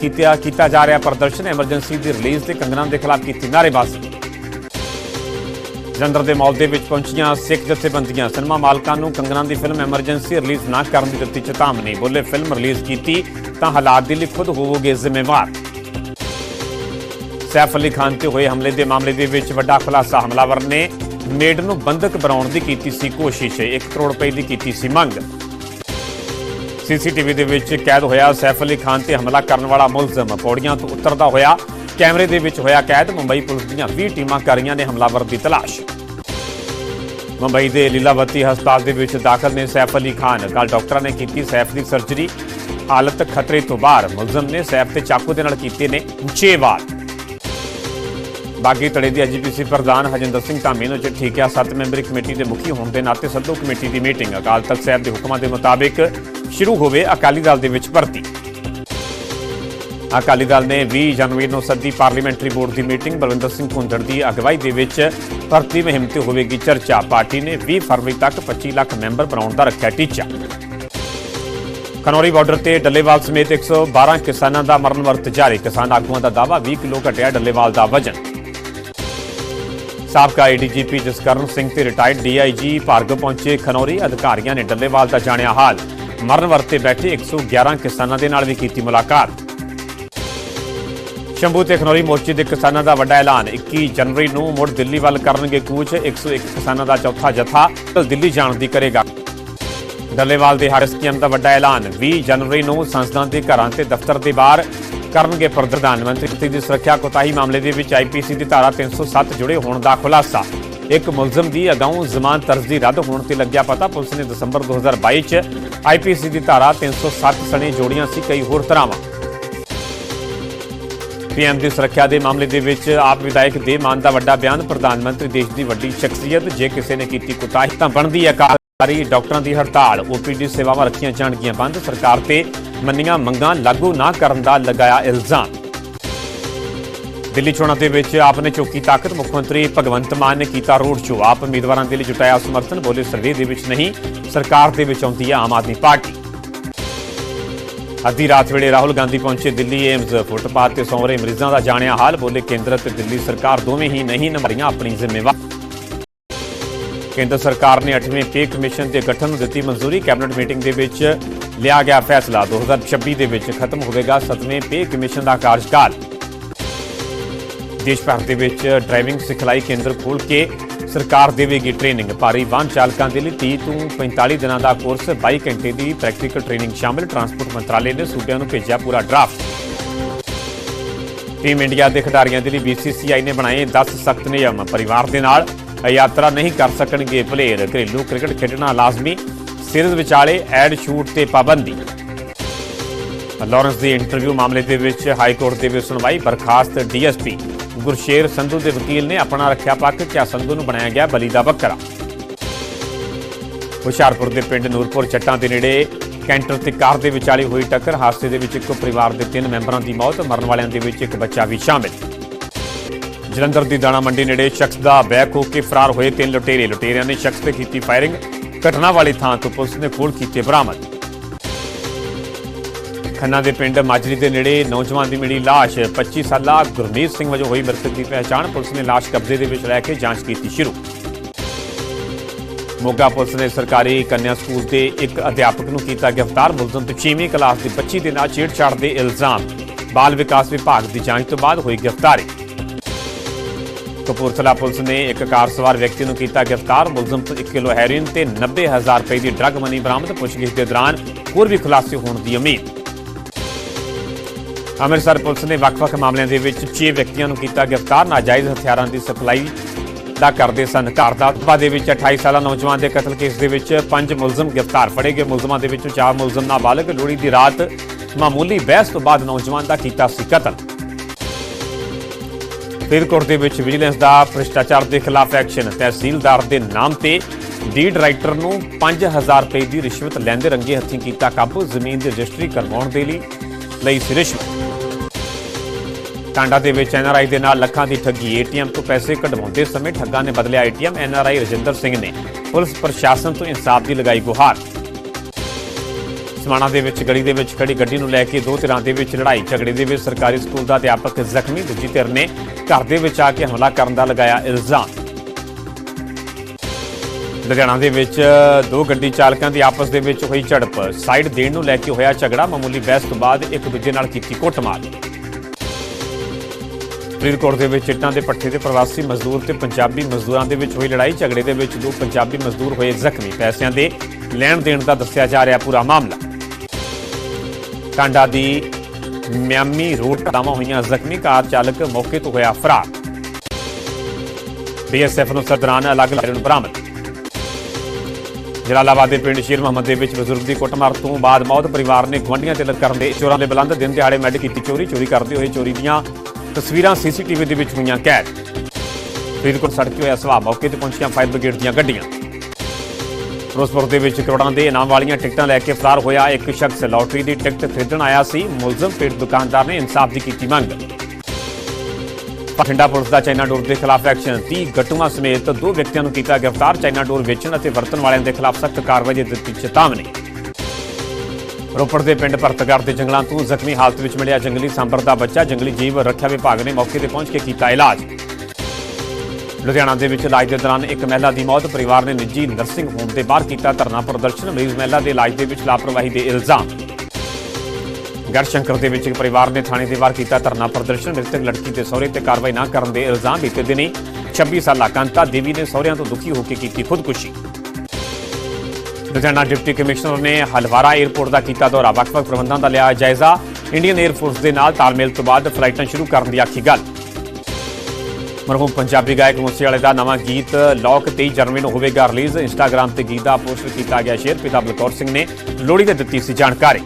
ਕੀਤਾ ਕੀਤਾ ਜਾ ਰਿਹਾ ਪ੍ਰਦਰਸ਼ਨ, ਐਮਰਜੈਂਸੀ ਦੀ ਰਿਲੀਜ਼ ਤੇ ਕੰਗਨਾ ਦੇ ਖਿਲਾਫ ਕੀਤੀ ਨਾਅਰੇਬਾਜ਼ੀ। ਜਲੰਧਰ ਦੇ ਮੌਲ ਦੇ ਵਿੱਚ ਪਹੁੰਚੀਆਂ ਸਿੱਖ ਜਥੇਬੰਦੀਆਂ, ਸਿਨੇਮਾ ਮਾਲਕਾਂ ਨੂੰ ਕੰਗਨਾ ਦੀ ਫਿਲਮ ਐਮਰਜੈਂਸੀ ਰਿਲੀਜ਼ ਨਾ ਕਰਨ ਦੀ ਦਿੱਤੀ ਚੇਤਾਵਨੀ। ਬੋਲੇ, ਫਿਲਮ ਰਿਲੀਜ਼ ਕੀਤੀ ਤਾਂ ਹਾਲਾਤ ਦੇ ਲਈ ਖੁਦ ਹੋਵੋਗੇ ਜ਼ਿੰਮੇਵਾਰ। ਸੈਫ ਅਲੀ ਖਾਨ ਤੇ ਹੋਏ ਹਮਲੇ ਦੇ ਮਾਮਲੇ ਦੇ ਵਿੱਚ ਵੱਡਾ ਖੁਲਾਸਾ। ਹਮਲਾਵਰ ਨੇ ਮੇਡ ਨੂੰ ਬੰਦਕ ਬਣਾਉਣ ਦੀ ਕੀਤੀ ਸੀ ਕੋਸ਼ਿਸ਼। 1 ਕਰੋੜ ਰੁਪਏ ਦੀ ਕੀਤੀ ਸੀ ਮੰਗ। ਸੀਸੀਟੀਵੀ ਦੇ ਵਿੱਚ ਕੈਦ ਹੋਇਆ। ਸੈਫ ਅਲੀ ਖਾਨ ਤੇ ਹਮਲਾ ਕਰਨ ਵਾਲਾ ਮੁਲਜ਼ਮ ਪੌੜੀਆਂ ਤੋਂ ਉਤਰਦਾ ਹੋਇਆ। ਕੈਮਰੇ ਦੇ ਵਿੱਚ ਹੋਇਆ ਕੈਦ। ਮੁੰਬਈ ਪੁਲਿਸ ਦੀਆਂ 20 ਟੀਮਾਂ ਕਰ ਰਹੀਆਂ ਨੇ ਹਮਲਾਵਰ ਦੀ ਤਲਾਸ਼। ਮੁੰਬਈ ਦੇ ਲੀਲਾਵਤੀ ਹਸਪਤਾਲ ਦੇ ਵਿੱਚ ਦਾਖਲ ਨੇ ਸੈਫ ਅਲੀ ਖਾਨ। ਕੱਲ ਡਾਕਟਰਾਂ ਨੇ ਕੀਤੀ ਸੈਫ ਦੀ ਸਰਜਰੀ। ਹਾਲਤ ਖਤਰੇ ਤੋਂ ਬਾਹਰ। ਮੁਲਜ਼ਮ ਨੇ ਸੈਫ ਤੇ ਚਾਕੂ ਦੇ ਨਾਲ ਕੀਤੇ ਨੇ 6 ਵਾਰ। ਬਾਗੀ ਧੜੇ ਦੀ ਐਜੀਪੀਸੀ ਪ੍ਰਧਾਨ ਹਜਿੰਦਰ ਸਿੰਘ ਧਾਮੀ ਨੂੰ ਚਿੱਠੀ ਕਿਹਾ, ਸੱਤ ਮੈਂਬਰੀ ਕਮੇਟੀ ਦੇ ਮੁਖੀ ਹੋਣ ਦੇ ਨਾਤੇ ਸੱਦੋ ਕਮੇਟੀ ਦੀ ਮੀਟਿੰਗ। ਅਕਾਲ ਤਖਤ ਸਾਹਿਬ ਦੇ ਹੁਕਮਾਂ ਦੇ ਮੁਤਾਬਿਕ ਸ਼ੁਰੂ ਹੋਵੇ ਅਕਾਲੀ ਦਲ ਦੇ ਵਿੱਚ ਭਰਤੀ। ਅਕਾਲੀ ਦਲ ਨੇ 20 ਜਨਵਰੀ ਨੂੰ ਸੱਦੀ ਪਾਰਲੀਮੈਂਟਰੀ ਬੋਰਡ ਦੀ ਮੀਟਿੰਗ। ਬਲਵਿੰਦਰ ਸਿੰਘ ਭੁੰਦੜ ਦੀ ਅਗਵਾਈ ਦੇ ਵਿੱਚ ਭਰਤੀ ਮੁਹਿੰਮ ਤੇ ਹੋਵੇਗੀ ਚਰਚਾ। ਪਾਰਟੀ ਨੇ 20 ਫਰਵਰੀ ਤੱਕ 25 ਲੱਖ ਮੈਂਬਰ ਬਣਾਉਣ ਦਾ ਰੱਖਿਆ ਟੀਚਾ। ਖਨੌਰੀ ਬਾਰਡਰ ਤੇ ਡੱਲੇਵਾਲ ਸਮੇਤ 112 ਕਿਸਾਨਾਂ ਦਾ ਮਰਨ ਵਰਤ ਜਾਰੀ। ਕਿਸਾਨ ਆਗੂਆਂ ਦਾ ਦਾਵਾ 20 ਕਿਲੋ ਘਟਿਆ ਡੱਲੇਵਾਲ ਦਾ ਵਜਨ। ਸਾਬਕਾ ਏਡੀਜੀਪੀ ਜਸਕਰਨ ਸਿੰਘ ਤੇ ਰਿਟਾਇਰਡ ਡੀਆਈਜੀ ਭਾਰਗਵ ਪਹੁੰਚੇ ਖਨੌਰੀ। ਅਧਿਕਾਰੀਆਂ ਨੇ ਡੱਲੇਵਾਲ ਦਾ ਜਾਣਿਆ ਹਾਲ। ਮਰਨ ਵਰਤੇ ਬੈਠੇ 111 ਕਿਸਾਨਾਂ ਦੇ ਨਾਲ ਵੀ ਕੀਤੀ ਮੁਲਾਕਾਤ। ਸ਼ੰਭੂ ਤੇ ਖਨੌਰੀ ਮੋਰਚੇ ਦੇ ਕਿਸਾਨਾਂ ਦਾ ਵੱਡਾ ਐਲਾਨ। 21 ਜਨਵਰੀ ਨੂੰ ਮੁੜ ਦਿੱਲੀ ਵੱਲ ਕਰਨਗੇ ਕੂਚ। 101 ਕਿਸਾਨਾਂ ਦਾ ਚੌਥਾ ਜਥਾ ਦਿੱਲੀ ਜਾਣ ਦੀ ਕਰੇਗਾ। ਡੱਲੇਵਾਲ ਦੇ ਹਰ ਸਕੀਮ ਦਾ ਵੱਡਾ ਐਲਾਨ। 20 ਜਨਵਰੀ ਨੂੰ ਸੰਸਦਾਂ ਦੇ ਘਰਾਂ ਤੇ ਦਫ਼ਤਰ ਦੇ ਬਾਹਰ ਕਰਨਗੇ ਪ੍ਰਧਾਨ ਮੰਤਰੀ। ਦੀ ਸੁਰੱਖਿਆ ਕੋਤਾਹੀ ਮਾਮਲੇ ਦੇ ਵਿੱਚ ਆਈਪੀਸੀ ਦੀ ਧਾਰਾ 307 ਜੁੜੇ ਹੋਣ ਦਾ ਖੁਲਾਸਾ। ਇੱਕ ਮੁਲਜ਼ਮ ਦੀ ਅਗਾਊਂ ਜ਼ਮਾਨਤ ਅਰਜ਼ੀ ਰੱਦ ਹੋਣ ਤੇ ਲੱਗਿਆ ਪਤਾ। ਪੁਲਿਸ ਨੇ ਦਸੰਬਰ 2022 ਚ ਆਈਪੀਸੀ ਦੀ ਧਾਰਾ 307 ਸਣੇ ਜੋੜੀਆਂ ਸੀ ਕਈ ਹੋਰ ਧਾਰਾਵਾਂ। ਪੀਐਮ ਦੀ ਸੁਰੱਖਿਆ ਦੇ ਮਾਮਲੇ ਦੇ ਵਿੱਚ ਆਪ ਵਿਧਾਇਕ ਦੇ ਮਾਨ ਦਾ ਵੱਡਾ ਬਿਆਨ, ਪ੍ਰਧਾਨ ਮੰਤਰੀ ਦੇਸ਼ ਦੀ ਵੱਡੀ ਸ਼ਖਸੀਅਤ, ਜੇ ਕਿਸੇ ਨੇ ਕੀਤੀ ਕੁਤਾਹੀ ਤਾਂ ਬਣਦੀ ਹੈ ਕਾਰਵਾਈ। ਡਾਕਟਰਾਂ ਦੀ ਹੜਤਾਲ ਓਪੀਡੀ ਸੇਵਾਵਾਂ ਰੱਖੀਆਂ ਜਾਣਗੀਆਂ ਬੰਦ। ਸਰਕਾਰ ਤੇ ਮੰਨੀਆਂ ਮੰਗਾਂ ਲਾਗੂ ਨਾ ਕਰਨ ਦਾ ਲਗਾਇਆ ਇਲਜ਼ਾਮ। ਦਿੱਲੀ ਚੋਣਾਂ ਦੇ ਵਿੱਚ ਆਪ ਨੇ ਚੌਕੀ ਤਾਕਤ ਮੁੱਖ ਮੰਤਰੀ ਭਗਵੰਤ ਮਾਨ ਨੇ ਕੀਤਾ ਰੋਡ ਸ਼ੋਅ। ਆਪ ਉਮੀਦਵਾਰਾਂ ਦੇ ਲਈ ਜੁਟਾਇਆ ਸਮਰਥਨ, ਬੋਲੇ ਸਰਵੇ ਦੇ ਵਿੱਚ ਨਹੀਂ, ਸਰਕਾਰ ਦੇ ਵਿੱਚ ਆਉਂਦੀ ਹੈ ਆਮ ਆਦਮੀ ਪਾਰਟੀ। ਅੱਧੀ ਰਾਤ ਵੇਲੇ ਰਾਹੁਲ ਗਾਂਧੀ ਪਹੁੰਚੇ ਦਿੱਲੀ ਏਮਜ਼ ਫੁੱਟਪਾਥ ਤੇ ਸੌਂ ਰਹੇ ਮਰੀਜ਼ਾਂ ਦਾ ਜਾਣਿਆ ਹਾਲ, ਬੋਲੇ ਕੇਂਦਰ ਤੇ ਦਿੱਲੀ ਸਰਕਾਰ ਦੋਵੇਂ ਹੀ ਨਹੀਂ ਨਿਭਾਈਆਂ ਆਪਣੀ ਜ਼ਿੰਮੇਵਾਰੀ। ਕੇਂਦਰ ਸਰਕਾਰ ਨੇ 8ਵੇਂ ਪੇ ਕਮਿਸ਼ਨ ਦੇ ਗਠਨ ਨੂੰ ਦਿੱਤੀ ਮਨਜ਼ੂਰੀ, ਕੈਬਨਿਟ ਮੀਟਿੰਗ ਦੇ ਵਿੱਚ ਲਿਆ ਗਿਆ ਫੈਸਲਾ। 2026 ਦੇ ਵਿੱਚ ਖਤਮ ਹੋਵੇਗਾ 7ਵੇਂ ਪੇ ਕਮਿਸ਼ਨ ਦਾ ਕਾਰਜਕਾਲ। ਦੇਸ਼ ਭਰ ਦੇ ਵਿੱਚ ਡਰਾਈਵਿੰਗ ਸਿਖਲਾਈ ਕੇਂਦਰ ਖੋਲ ਕੇ ਸਰਕਾਰ ਦੇਵੇਗੀ ਟ੍ਰੇਨਿੰਗ ਭਾਰੀ ਵਾਹਨ ਚਾਲਕਾਂ ਦੇ ਲਈ 30 ਤੋਂ 45 ਦਿਨਾਂ ਦਾ ਕੋਰਸ 22 ਘੰਟੇ ਦੀ ਪ੍ਰੈਕਟੀਕਲ ਟ੍ਰੇਨਿੰਗ ਸ਼ਾਮਿਲ। ਟਰਾਂਸਪੋਰਟ ਮੰਤਰਾਲੇ ਨੇ ਸੂਬਿਆਂ ਨੂੰ ਭੇਜਿਆ ਪੂਰਾ ਡਰਾਫਟ ਟੀਮ ਇੰਡੀਆ ਦੇ ਖਿਡਾਰੀਆਂ ਦੇ ਲਈ BCCI ਨੇ ਬਣਾਏ 10 ਸਖਤ ਨਿਯਮ। ਪਰਿਵਾਰ ਦੇ ਨਾਲ ਯਾਤਰਾ ਨਹੀਂ ਕਰ ਸਕਣਗੇ ਪਲੇਅਰ ਘਰੇਲੂ ਕ੍ਰਿਕਟ ਖੇਡਣਾ ਲਾਜ਼ਮੀ। ਸੀਰੀਜ਼ ਵਿਚਾਲੇ ਐਡ ਸ਼ੂਟ ਤੇ ਪਾਬੰਦੀ। ਲਾਰੈਂਸ ਦੇ ਇੰਟਰਵਿਊ ਮਾਮਲੇ ਦੇ ਵਿੱਚ ਹਾਈ ਕੋਰਟ ਦੇ ਵਿੱਚ ਸੁਣਵਾਈ, ਬਰਖਾਸਤ ਡੀਐਸਪੀ ਗੁਰਸ਼ੇਰ ਸੰਧੂ ਦੇ ਵਕੀਲ ਨੇ ਆਪਣਾ ਰੱਖਿਆ ਪੱਖ ਕਿ ਸੰਧੂ ਨੂੰ ਬਣਾਇਆ ਗਿਆ ਬਲੀ ਦਾ ਬੱਕਰਾ। ਹੁਸ਼ਿਆਰਪੁਰ ਦੇ ਪਿੰਡ ਨੂਰਪੁਰ ਚੱਟਾਂ ਦੇ ਨੇੜੇ ਕੈਂਟਰ ਤੇ ਕਾਰ ਦੇ ਵਿਚਾਲੇ ਹੋਈ ਟੱਕਰ, ਹਾਦਸੇ ਦੇ ਵਿੱਚ ਇੱਕ ਪਰਿਵਾਰ ਦੇ ਤਿੰਨ ਮੈਂਬਰਾਂ ਦੀ ਮੌਤ, ਮਰਨ ਵਾਲਿਆਂ ਦੇ ਵਿੱਚ ਇੱਕ ਬੱਚਾ ਵੀ ਸ਼ਾਮਿਲ। ਜਲੰਧਰ ਦੀ ਦਾਣਾ ਮੰਡੀ ਨੇੜੇ ਸ਼ਖਸ ਦਾ ਬੈਕ ਹੋ ਕੇ ਫਰਾਰ ਹੋਏ ਤਿੰਨ ਲੁਟੇਰੇ। ਲੁਟੇਰਿਆਂ ਨੇ ਸ਼ਖਸ ਤੇ ਕੀਤੀ ਫਾਇਰਿੰਗ, ਘਟਨਾ ਵਾਲੀ ਥਾਂ ਤੋਂ ਪੁਲਿਸ ਨੇ ਖੋਲ ਕੀਤੇ ਬਰਾਮਦ। ਖੰਨਾ ਦੇ ਪਿੰਡ ਮਾਜਰੀ ਦੇ ਨੇੜੇ ਨੌਜਵਾਨ ਦੀ ਮਿਲੀ ਲਾਸ਼। 25 ਸਾਲਾ ਗੁਰਮੀਤ ਸਿੰਘ ਵਜੋਂ ਹੋਈ ਮ੍ਰਿਤਕ ਦੀ ਪਹਿਚਾਣ ਪੁਲਿਸ ਨੇ ਲਾਸ਼ ਕਬਜ਼ੇ ਦੇ ਵਿੱਚ ਲੈ ਕੇ ਜਾਂਚ ਕੀਤੀ ਸ਼ੁਰੂ। ਮੋਗਾ ਪੁਲਿਸ ਨੇ ਸਰਕਾਰੀ ਕੰਨਿਆ ਸਕੂਲ ਦੇ ਇੱਕ ਅਧਿਆਪਕ ਨੂੰ ਕੀਤਾ ਗ੍ਰਿਫਤਾਰ। ਮੁਲਜ਼ਮ ਤੇ 6ਵੀਂ ਕਲਾਸ ਦੀ ਬੱਚੀ ਦੇ ਨਾਲ ਛੇੜਛਾੜ ਦੇ ਇਲਜ਼ਾਮ। ਬਾਲ ਵਿਕਾਸ ਵਿਭਾਗ ਦੀ ਜਾਂਚ ਤੋਂ ਬਾਅਦ ਹੋਈ ਗ੍ਰਿਫਤਾਰੀ। ਕਪੂਰਥਲਾ ਪੁਲਿਸ ਨੇ ਇੱਕ ਕਾਰ ਸਵਾਰ ਵਿਅਕਤੀ ਨੂੰ ਕੀਤਾ ਗ੍ਰਿਫਤਾਰ। ਮੁਲਜ਼ਮ ਤੋਂ 1 ਕਿਲੋ ਹੈਰੋਇਨ ਤੇ 90000 ਰੁਪਏ ਦੀ ਡਰੱਗ ਮਨੀ ਬਰਾਮਦ ਪੁੱਛਗਿੱਛ ਦੇ ਦੌਰਾਨ ਹੋਰ ਵੀ ਖੁਲਾਸੇ ਹੋਣ ਦੀ ਉਮੀਦ। ਅੰਮ੍ਰਿਤਸਰ ਪੁਲਿਸ ਨੇ ਵੱਖ-ਵੱਖ ਮਾਮਲਿਆਂ ਦੇ ਵਿੱਚ 6 ਵਿਅਕਤੀਆਂ ਨੂੰ ਕੀਤਾ ਗ੍ਰਿਫਤਾਰ। ਨਾਜਾਇਜ਼ ਹਥਿਆਰਾਂ ਦੀ ਸਪਲਾਈ ਦਾ ਕਰਦੇ ਸਨ। ਘਰ ਦਾ ਤਬਾ ਦੇ ਵਿੱਚ 28 ਸਾਲਾ ਨੌਜਵਾਨ ਦੇ ਕਤਲ ਕੇਸ ਦੇ ਵਿੱਚ ਪੰਜ ਮੁਲਜ਼ਮ ਗ੍ਰਿਫਤਾਰ ਫੜੇ ਗਏ। ਮੁਲਜ਼ਮਾਂ ਦੇ ਵਿੱਚੋਂ ਚਾਰ ਮੁਲਜ਼ਮ ਨਾਬਾਲਗ। ਲੋਹੜੀ ਦੀ ਰਾਤ ਮਾਮੂਲੀ ਬਹਿਸ ਤੋਂ ਬਾਅਦ ਨੌਜਵਾਨ ਦਾ ਕੀਤਾ ਸੀ ਕਤਲ। ਫਰੀਦਕੋਟ ਦੇ ਵਿੱਚ ਵਿਜੀਲੈਂਸ ਦਾ ਭ੍ਰਿਸ਼ਟਾਚਾਰ ਦੇ ਖਿਲਾਫ ਐਕਸ਼ਨ। ਤਹਿਸੀਲਦਾਰ ਦੇ ਨਾਮ ਤੇ ਡੀਡ ਰਾਈਟਰ ਨੂੰ 5000 ਰੁਪਏ ਦੀ ਰਿਸ਼ਵਤ ਲੈਂਦੇ ਰੰਗੇ ਹੱਥੀਂ ਕੀਤਾ ਕਾਬੂ। ਜ਼ਮੀਨ ਦੀ ਰਜਿਸਟਰੀ ਕਰਵਾਉਣ ਦੇ ਲਈ ਲਈ ਸੀ ਰਿਸ਼ਵਤ। ਟਾਂਡਾ ਦੇ ਵਿੱਚ ਐਨਆਰਆਈ ਦੇ ਨਾਲ ਲੱਖਾਂ ਦੀ ਠੱਗੀ, ਏਟੀਐਮ ਤੋਂ ਪੈਸੇ ਕਢਵਾਉਂਦੇ ਸਮੇਂ ਠੱਗਾਂ ਨੇ ਬਦਲਿਆ ਏਟੀਐਮ। ਐਨਆਰਆਈ ਰਜਿੰਦਰ ਸਿੰਘ ਨੇ ਪੁਲਿਸ ਪ੍ਰਸ਼ਾਸਨ ਤੋਂ ਇਨਸਾਫ ਦੀ ਲਗਾਈ ਗੁਹਾਰ। ਸਮਾਣਾ ਦੇ ਵਿੱਚ ਗਲੀ ਦੇ ਵਿੱਚ ਖੜੀ ਗੱਡੀ ਨੂੰ ਲੈ ਕੇ ਦੋ ਧਿਰਾਂ ਦੇ ਵਿੱਚ ਲੜਾਈ ਝਗੜੇ ਦੇ ਵਿੱਚ ਸਰਕਾਰੀ ਸਕੂਲ ਦਾ ਅਧਿਆਪਕ ਜ਼ਖਮੀ, ਦੂਜੀ ਧਿਰ ਨੇ ਘਰ ਦੇ ਵਿੱਚ ਆ ਕੇ ਹਮਲਾ ਕਰਨ ਦਾ ਲਗਾਇਆ ਇਲਜ਼ਾਮ। ਲੁਧਿਆਣਾ ਦੇ ਵਿੱਚ ਦੋ ਗੱਡੀ ਚਾਲਕਾਂ ਦੀ ਆਪਸ ਦੇ ਵਿੱਚ ਹੋਈ ਝੜਪ। ਸਾਈਡ ਦੇਣ ਨੂੰ ਲੈ ਕੇ ਹੋਇਆ ਝਗੜਾ, ਮਾਮੂਲੀ ਬਹਿਸ ਤੋਂ ਬਾਅਦ ਇੱਕ ਦੂਜੇ ਨਾਲ ਕੀਤੀ ਕੁੱਟਮਾਰ। ਫਰੀਦਕੋਟ ਦੇ ਵਿੱਚ ਚਿੱਟਾਂ ਦੇ ਪੱਠੇ ਦੇ ਪ੍ਰਵਾਸੀ ਮਜ਼ਦੂਰ ਤੇ ਪੰਜਾਬੀ ਮਜ਼ਦੂਰਾਂ ਦੇ ਵਿੱਚ ਹੋਈ ਲੜਾਈ ਝਗੜੇ ਦੇ ਵਿੱਚ ਦੋ ਪੰਜਾਬੀ ਮਜ਼ਦੂਰ ਹੋਏ ਜ਼ਖਮੀ। ਪੈਸਿਆਂ ਦੇ ਲੈਣ ਦੇਣ ਦਾ ਦੱਸਿਆ ਜਾ ਰਿਹਾ ਪੂਰਾ ਮਾਮਲਾ। ਟਾਂਡਾ ਦੀ ਮਿਆਮੀ ਰੋਡ ਟਾਵਾਂ ਹੋਈਆਂ। ਜ਼ਖਮੀ ਕਾਰ ਚਾਲਕ ਮੌਕੇ ਤੋਂ ਹੋਇਆ ਫਰਾਰ। ਬੀਐਸਐਫ ਨੂੰ ਦੌਰਾਨ ਅਲੱਗ-ਅਲੱਗ ਨੂੰ ਬਰਾਮਦ। ਜਲਾਲਾਬਾਦ ਦੇ ਪਿੰਡ ਸ਼ੇਰ ਮੁਹੰਮਦ ਦੇ ਵਿੱਚ ਬਜ਼ੁਰਗ ਦੀ ਕੁੱਟਮਾਰ ਤੋਂ ਬਾਅਦ ਮੌਤ। ਪਰਿਵਾਰ ਨੇ ਗਵੰਡੀਆਂ ਤੇ ਕਰਨ ਦੇ ਚੋਰਾਂ ਦੇ ਬਲੰਦ ਦਿਨ ਦਿਹਾੜੇ ਮੈਡ ਕੀਤੀ ਚੋਰੀ। ਚੋਰੀ ਕਰਦੇ ਹੋਏ ਚੋਰੀ ਦੀਆਂ ਤਸਵੀਰਾਂ ਸੀਸੀਟੀਵੀ ਦੇ ਵਿੱਚ ਹੋਈਆਂ ਕੈਦ। ਫਰੀਦਕੋਟ ਸੜਕ ਹੋਇਆ ਸਵਾ ਮੌਕੇ ਤੇ ਪਹੁੰਚੀਆਂ ਫਾਇਰ ਬ੍ਰਿਗੇਡ ਦੀਆਂ ਗੱਡੀਆਂ। ਫਿਰੋਜ਼ਪੁਰ ਦੇ ਵਿੱਚ ਕਰੋੜਾਂ ਦੇ ਇਨਾਮ ਵਾਲੀਆਂ ਟਿਕਟਾਂ ਲੈ ਕੇ ਫਰਾਰ ਹੋਇਆ ਇੱਕ ਸ਼ਖਸ। ਲਾਟਰੀ ਦੀ ਟਿਕਟ ਖਰੀਦਣ ਆਇਆ ਸੀ, ਮੁਲਜ਼ਮ ਪੇਟ ਦੁਕਾਨਦਾਰ ਨੇ ਇਨਸਾਫ ਦੀ ਕੀਤੀ ਮੰਗ। ਬਠਿੰਡਾ ਪੁਲਿਸ ਦਾ ਚਾਈਨਾ ਡੋਰ ਦੇ ਖਿਲਾਫ ਐਕਸ਼ਨ। 30 ਗੱਟੂਆਂ ਸਮੇਤ ਦੋ ਵਿਅਕਤੀਆਂ ਨੂੰ ਕੀਤਾ ਗ੍ਰਿਫਤਾਰ। ਚਾਈਨਾ ਡੋਰ ਵੇਚਣ ਅਤੇ ਵਰਤਣ ਵਾਲਿਆਂ ਦੇ ਖਿਲਾਫ ਸਖਤ ਕਾਰਵਾਈ ਦੀ ਦਿੱਤੀ ਚੇਤਾਵਨੀ। ਰੋਪੜ ਦੇ ਪਿੰਡ ਭਰਤਗੜ ਦੇ ਜੰਗਲਾਂ ਤੋਂ ਜ਼ਖਮੀ ਹਾਲਤ ਵਿੱਚ ਮਿਲਿਆ ਜੰਗਲੀ ਸਾਂਬਰ ਦਾ ਬੱਚਾ। ਜੰਗਲੀ ਜੀਵ ਰੱਖਿਆ ਵਿਭਾਗ ਨੇ ਮੌਕੇ ਤੇ ਪਹੁੰਚ ਕੇ ਕੀਤਾ ਇਲਾਜ। ਲੁਧਿਆਣਾ ਦੇ ਵਿੱਚ ਇਲਾਜ ਦੇ ਦੌਰਾਨ ਇੱਕ ਮਹਿਲਾ ਦੀ ਮੌਤ, ਪਰਿਵਾਰ ਨੇ ਨਿੱਜੀ ਨਰਸਿੰਗ ਹੋਮ ਦੇ ਬਾਹਰ ਕੀਤਾ ਧਰਨਾ ਪ੍ਰਦਰਸ਼ਨ। ਮਰੀਜ਼ ਮਹਿਲਾ ਦੇ ਇਲਾਜ ਦੇ ਵਿੱਚ ਲਾਪਰਵਾਹੀ ਦੇ ਇਲਜ਼ਾਮ। ਗੜਸ਼ੰਕਰ ਦੇ ਵਿੱਚ ਇੱਕ ਪਰਿਵਾਰ ਨੇ ਥਾਣੇ ਦੇ ਬਾਹਰ ਕੀਤਾ ਧਰਨਾ ਪ੍ਰਦਰਸ਼ਨ। ਮ੍ਰਿਤਕ ਲੜਕੀ ਦੇ ਸਹੁਰੇ ਤੇ ਕਾਰਵਾਈ ਨਾ ਕਰਨ ਦੇ ਇਲਜ਼ਾਮ ਬੀਤੇ ਦਿਨੀ 26 ਸਾਲਾ ਕਾਂਤਾ ਦੇਵੀ ਨੇ ਸਹੁਰਿਆਂ ਤੋਂ ਦੁਖੀ ਹੋ ਕੇ ਕੀਤੀ ਖੁਦਕੁਸ਼ੀ। ਲੁਧਿਆਣਾ ਡਿਪਟੀ ਕਮਿਸ਼ਨਰ ਨੇ ਹਲਵਾਰਾ 에ਅਰਪੋਰਟ ਦਾ ਕੀਤਾ ਦੌਰਾ। ਵੱਖ-ਵੱਖ ਪ੍ਰਬੰਧਾਂ ਦਾ ਲਿਆ ਜਾਇਜ਼ਾ। ਇੰਡੀਅਨ 에ਅਰਫੋਰਸ ਦੇ ਨਾਲ ਤਾਲਮੇਲ ਤੋਂ ਬਾਅਦ ਫਲਾਈਟਾਂ ਸ਼ੁਰੂ ਕਰਨ ਦੀ ਆਖੀ ਗੱਲ। ਮਰਹੂਮ ਪੰਜਾਬੀ ਗਾਇਕ ਮੂਸੇਵਾਲੇ ਦਾ ਨਵਾਂ ਗੀਤ ਲੌਕ 23 ਜਨਵਰੀ ਨੂੰ ਹੋਵੇਗਾ ਰਿਲੀਜ਼। ਇੰਸਟਾਗ੍ਰam ਤੇ ਗੀਤ ਦਾ ਪੋਸਟ ਕੀਤਾ ਗਿਆ ਸ਼ੇਅਰ। ਪਿਤਾ ਬਲਕੌਰ ਸਿੰਘ ਨੇ ਲੋਹੜੀ ਤੇ ਦਿੱਤੀ ਸੀ ਜਾਣਕਾਰੀ।